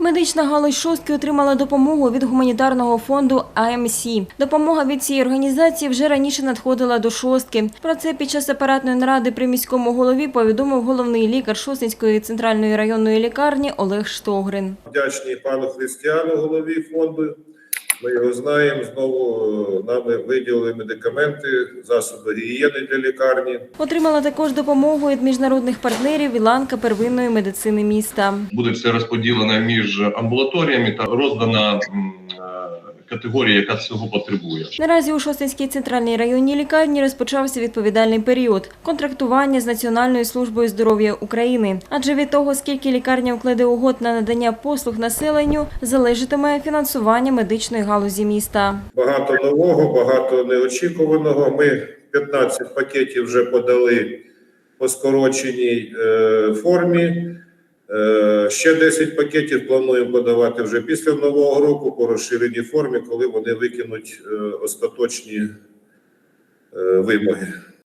Медична галузь шостки отримала допомогу від гуманітарного фонду АМС. Допомога від цієї організації вже раніше надходила до шостки. Про це під час апаратної наради при міському голові повідомив головний лікар Шостинської центральної районної лікарні Олег Штогрин. Вдячні пану Христіану, голові фонду. Ми його знаємо. Знову е, нами виділили медикаменти, засоби гігієни для лікарні. Отримала також допомогу від міжнародних партнерів і ланка первинної медицини міста. буде все розподілено між амбулаторіями та роздана е, категорія, яка цього потребує. Наразі у Шостинській центральній районній лікарні розпочався відповідальний період контрактування з Національною службою здоров'я України. Адже від того, скільки лікарня вкладе угод на надання послуг населенню, залежатиме фінансування медичної галузі міста. Багато нового, багато неочікуваного. Ми 15 пакетів вже подали по скороченій е, формі. Е, ще 10 пакетів плануємо подавати вже після нового року по розширеній формі, коли вони викинуть е, остаточні е, вимоги.